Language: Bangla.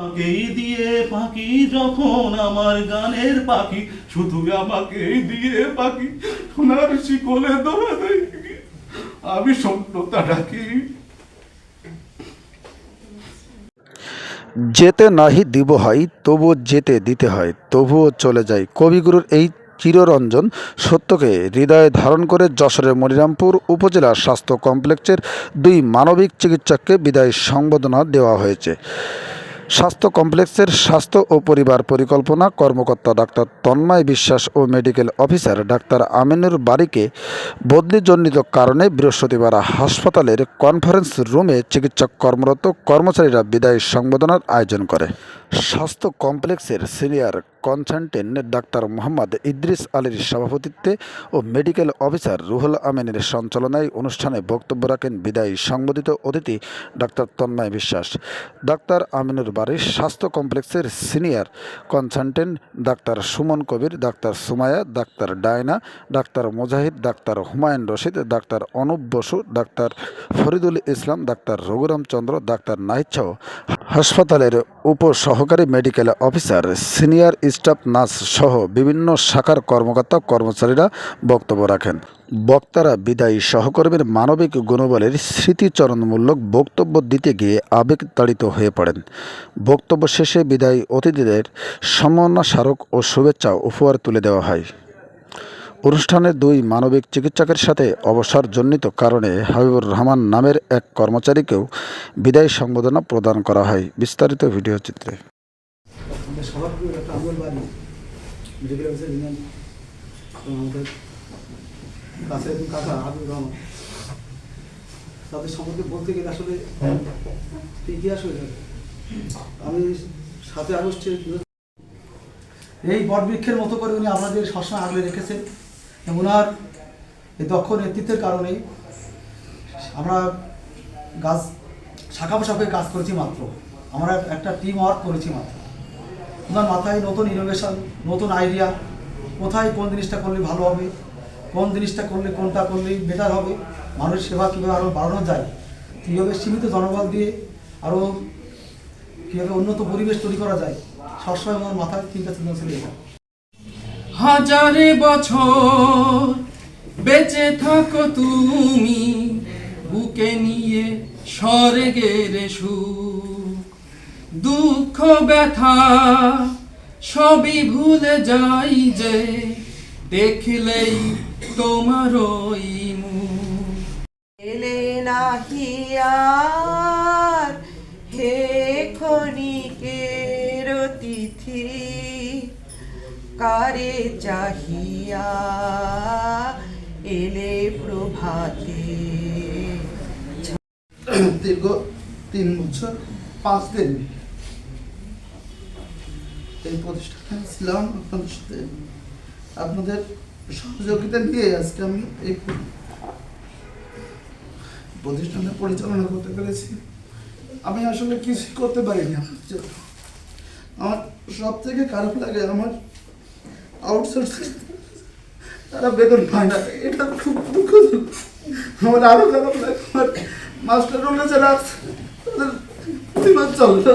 আমাকেই দিয়ে পাখি, যখন আমার গানের পাখি, শুধু দিয়ে পাখি, সোনার শিকলে ধরা দেয়। আমি ডাকি। যেতে নাহি দিব হয় তবুও যেতে দিতে হয়, তবুও চলে যায় কবিগুরুর এই চিররঞ্জন সত্যকে হৃদয়ে ধারণ করে যশোরের মনিরামপুর উপজেলা স্বাস্থ্য কমপ্লেক্সের দুই মানবিক চিকিৎসককে বিদায় সংবর্ধনা দেওয়া হয়েছে। স্বাস্থ্য কমপ্লেক্সের স্বাস্থ্য ও পরিবার পরিকল্পনা কর্মকর্তা ডাক্তার তন্ময় বিশ্বাস ও মেডিকেল অফিসার ডাক্তার আমিনুর বারিকে বদলিজনিত কারণে বৃহস্পতিবার হাসপাতালের কনফারেন্স রুমে চিকিৎসক কর্মরত কর্মচারীরা বিদায় সংবর্ধনার আয়োজন করে। স্বাস্থ্য কমপ্লেক্সের senior consultant doctor Mohammad Idris আলীর সভাপতিত্বে ও মেডিকেল অফিসার রুহুল আমিনের সঞ্চালনায় অনুষ্ঠানে বক্তব্য রাখেন বিদায়ী সংবোধিত অতিথি ডাক্তার তন্ময় বিশ্বাস। ডাক্তার আমিনুর বাড়ির স্বাস্থ্য কমপ্লেক্সের senior consultant doctor Suman Kabir, doctor Sumaya doctor Diana, doctor Mujahid, doctor Humayun Rashid, doctor Anup Basu, doctor Faridul Islam, doctor Raghuram Chandra, doctor Nahid সহ হাসপাতালের উপ সহকারী medical officer, senior staff, nurse সহ বিভিন্ন শাখার কর্মকর্তা, কর্মচারীরা বক্তব্য রাখেন। বক্তারা বিদায়ী সহকর্মীর মানবিক গুণবলের স্মৃতিচরণমূলক বক্তব্য দিতে গিয়ে আবেগতাড়িত হয়ে পড়েন। বক্তব্য শেষে বিদায়ী অতিথিদের সম্মাননা স্মারক ও শুভেচ্ছা উপহার তুলে দেওয়া হয়। অনুষ্ঠানে দুই মানবিক চিকিৎসকের সাথে অবসরজনিত কারণে হাবিবুর রহমান নামের এক কর্মচারীকেও বিদায় সংবর্ধনা প্রদান করা হয়। বিস্তারিত ভিডিও চিত্রে। তাদের সম্পর্কে বলতে গেলে আসলে ইতিহাস হয়ে যাবে। আমি সাথে আগস্টে এই বটবৃক্ষের মতো করে উনি আমাদের সবসময় আগলে রেখেছেন ওনার এই দক্ষ নেতৃত্বের কারণেই আমরা গাছ, শাখা পোশাকে কাজ করেছি মাত্র। আমরা একটা টিম ওয়ার্ক করেছি মাত্র। ওনার মাথায় নতুন ইনোভেশন নতুন আইডিয়া কোথায় কোন জিনিসটা করলে ভালো হবে, কোন জিনিসটা করলে কোনটা করলে বেটার হবে, মানুষের সেবা কীভাবে আরও বাড়ানো যায়, কীভাবে সীমিত জনবল দিয়ে আরও কীভাবে উন্নত পরিবেশ তৈরি করা যায়, সবসময় আমার মাথায় চিন্তা চিন্তা ছিল এটা। হাজারে বছর বেঁচে থাকো তুমি, বুকে নিয়ে স্বর্গের সুখ। দুঃখ, ব্যথা, সবই ভুলে যাই যে দেখলেই তোমার ওই এলে নাহিয়ার হে ক্ষণিকের তিথি কারে চাহিয়া এলে প্রভাতে। দীর্ঘ তিন বছর, পাঁচ দিন এই প্রতিষ্ঠানে ছিলাম আপনাদের সাথে। আপনাদের সহযোগিতা নিয়ে আজকে আমি এই প্রতিষ্ঠানটা পরিচালনা করতে পেরেছি। আমি আসলে কিছুই করতে পারিনি। আমার সব থেকে খারাপ লাগে আমার আউটসোর্সিং তারা বেতন পায় না এটা খুব দুঃখজনক আমার আরো খারাপ লাগে আমার মাস্টার রুমে যারা আছে, তাদের পরিবার চলে না